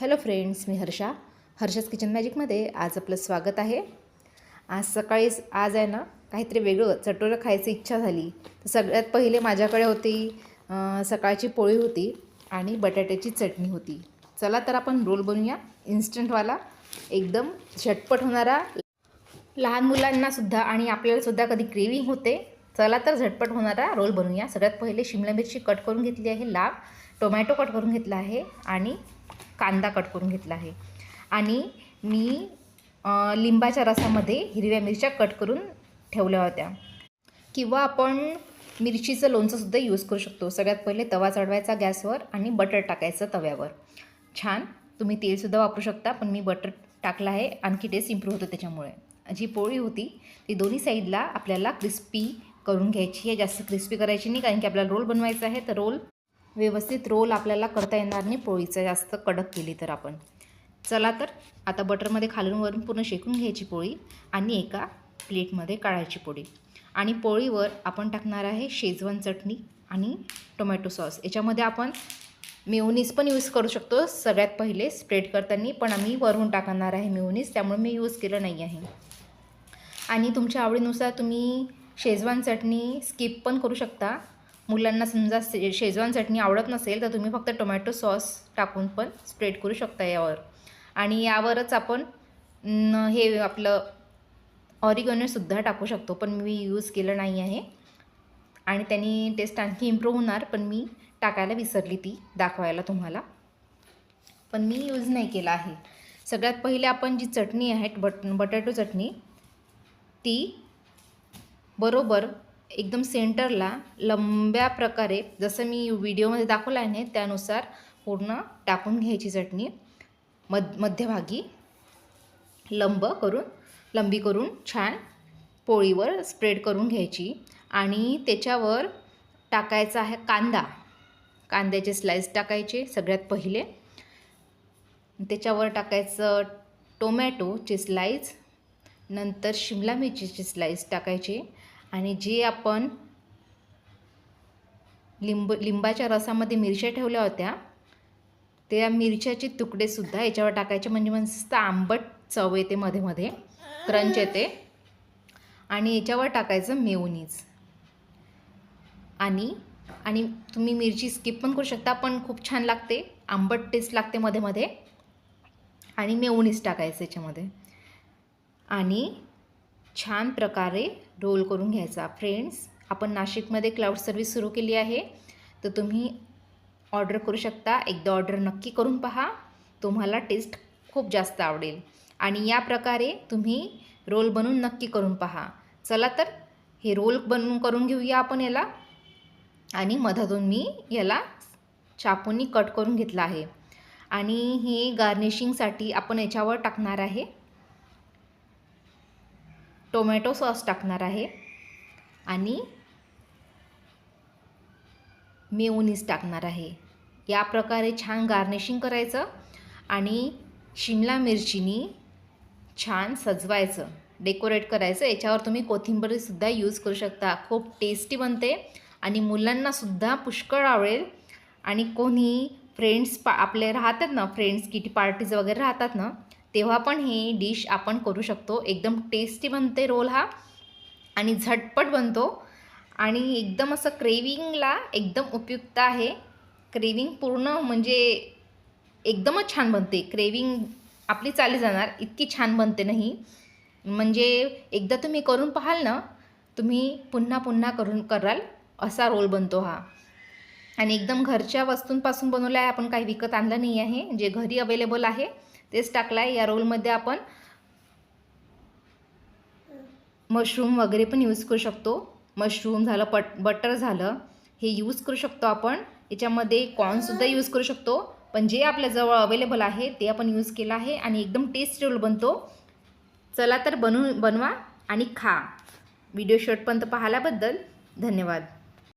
Hello friends मी हर्षा. हर्षाच kitchen मॅजिकमध्ये आज आपलं स्वागत आहे. आज सकाळीच आज आहे ना काहीतरी वेगळं चटोरं खायची इच्छा झाली. तर सगळ्यात पहिले माझ्याकडे होती सकाळची पोळी होती आणि बटाट्याची चटणी होती. चला तर आपण रोल बनवूया. इन्स्टंटवाला एकदम झटपट होणारा लहान मुलांनासुद्धा आणि आपल्यालासुद्धा कधी क्रेविंग होते चला तर झटपट होणारा रोल बनवूया. सगळ्यात पहिले शिमला मिरची कट करून घेतली आहे लाल टोमॅटो कट करून घेतला आहे आणि कांदा कट करून घेतला आहे. आणि मी लिंबाच्या रसामध्ये हिरव्या मिरच्या कट करून ठेवल्या होत्या. किंवा आपण मिरचीचं लोणचंसुद्धा यूज करू शकतो. सगळ्यात पहिले तवा चढवायचा गॅसवर आणि बटर टाकायचं तव्यावर. छान. तुम्ही तेलसुद्धा वापरू शकता पण मी बटर टाकलं आहे. आणखी टेस्ट इम्प्रूव्ह होतं त्याच्यामुळे. जी पोळी होती ती दोन्ही साईडला आपल्याला क्रिस्पी करून घ्यायची आहे. जास्त क्रिस्पी करायची नाही कारण की आपल्याला रोल बनवायचा आहे. तर रोल व्यवस्थित रोल आपल्याला करता येणार नाही. पोळीचं जास्त कडक केली तर आपण. चला तर आता बटरमध्ये खालून वरून पूर्ण शेकून घ्यायची पोळी आणि एका प्लेटमध्ये काढायची पोळी. आणि पोळीवर आपण टाकणार आहे शेजवान चटणी आणि टोमॅटो सॉस. याच्यामध्ये आपण मेयोनीज पण यूज करू शकतो. सगळ्यात पहिले स्प्रेड करताना पण आम्ही वरून टाकणार आहे मेयोनीज त्यामुळे मी यूज केलं नाही आहे. आणि तुमच्या आवडीनुसार तुम्ही शेजवान चटणी स्किप पण करू शकता. मुलांना समजा शे शेजवान चटणी आवडत नसेल तर तुम्ही फक्त टोमॅटो सॉस टाकून पण स्प्रेड करू शकता यावर. आणि यावरच आपण हे आपलं ऑरिगोनोसुद्धा टाकू शकतो पण मी यूज केलं नाही आहे. आणि त्यांनी टेस्ट आणखी इम्प्रूव्ह होणार पण मी टाकायला विसरली ती दाखवायला तुम्हाला. पण मी यूज नाही केला आहे. सगळ्यात पहिले आपण जी चटणी आहे बट बटाटो चटणी ती बरोबर एकदम सेंटरला लंब्या प्रकारे जसं मी व्हिडिओमध्ये दाखवलं आहे ना त्यानुसार पूर्ण टाकून घ्यायची चटणी. मध मध्यभागी लंब करून लंबी करून छान पोळीवर स्प्रेड करून घ्यायची. आणि त्याच्यावर टाकायचा आहे कांदा. कांद्याचे स्लाइस टाकायचे सगळ्यात पहिले. त्याच्यावर टाकायचं टोमॅटोचे स्लाइस. नंतर शिमला मिरचीचे स्लाइस टाकायचे. आणि जे आपण लिंब लिंबाच्या रसामध्ये मिरच्या ठेवल्या होत्या त्या मिरच्याचे तुकडेसुद्धा याच्यावर टाकायचे. म्हणजे मस्त आंबट चव येते मध्ये मध्ये. क्रंच येते. आणि याच्यावर टाकायचं मेवनीज आणि आणि तुम्ही मिरची स्किप पण करू शकता पण खूप छान लागते. आंबट टेस्ट लागते मध्ये मध्ये. आणि मेवनीस टाकायचं याच्यामध्ये. आणि छान प्रकारे रोल करून घ्यायचा. फ्रेंड्स आपण नाशिकमध्ये क्लाउड सर्व्हिस सुरू केली आहे. तर तुम्ही ऑर्डर करू शकता. एकदा ऑर्डर नक्की करून पहा. तुम्हाला टेस्ट खूप जास्त आवडेल. आणि या प्रकारे तुम्ही रोल बनवून नक्की करून पहा. चला तर हे रोल बनवून करून घेऊया आपण याला. आणि मधातून मी याला चाकूनी कट करून घेतला आहे. आणि हे गार्निशिंगसाठी आपण याच्यावर टाकणार आहे. टोमॅटो सॉस टाकणार आहे. आणि मेयोनीज टाकणार आहे. या प्रकारे छान गार्निशिंग करायचं आणि शिमला मिरचीनी छान सजवायचं. डेकोरेट करायचं. याच्यावर तुम्ही कोथिंबीरसुद्धा यूज करू शकता. खूप टेस्टी बनते आणि मुलांनासुद्धा पुष्कळ आवडेल. आणि कोणी फ्रेंड्स पा आपले राहतात ना फ्रेंड्स किटी पार्टीज वगैरे राहतात ना तेव्हा पण हे डिश आपण करू शकतो. एकदम टेस्टी बनते रोल हा आणि झटपट बनतो. आणि एकदम असं क्रेविंगला एकदम उपयुक्त आहे. क्रेविंग पूर्ण म्हणजे एकदमच छान बनते. क्रेविंग आपली चाली जाणार. इतकी छान बनते नाही म्हणजे एकदा तुम्ही करून पाहाल ना तुम्ही पुन्हा पुन्हा करून कराल असा रोल बनतो हा. आणि एकदम घरच्या वस्तूंपासून बनवला आहे आपण काही विकत आणलं नाही आहे. जे घरी अवेलेबल आहे तेच टाकला आहे या रोलमध्ये आपण मशरूम वगैरे पण यूज करू शकतो. मशरूम झालं पट बटर झालं हे यूज करू शकतो आपण. याच्यामध्ये कॉर्नसुद्धा यूज करू शकतो. पण जे आपल्याजवळ अवेलेबल आहे ते आपण यूज केलं आहे आणि एकदम टेस्टी रोल बनतो. चला तर बनू बनवा आणि खा. व्हिडिओ शेवटपर्यंत पाहिल्याबद्दल धन्यवाद.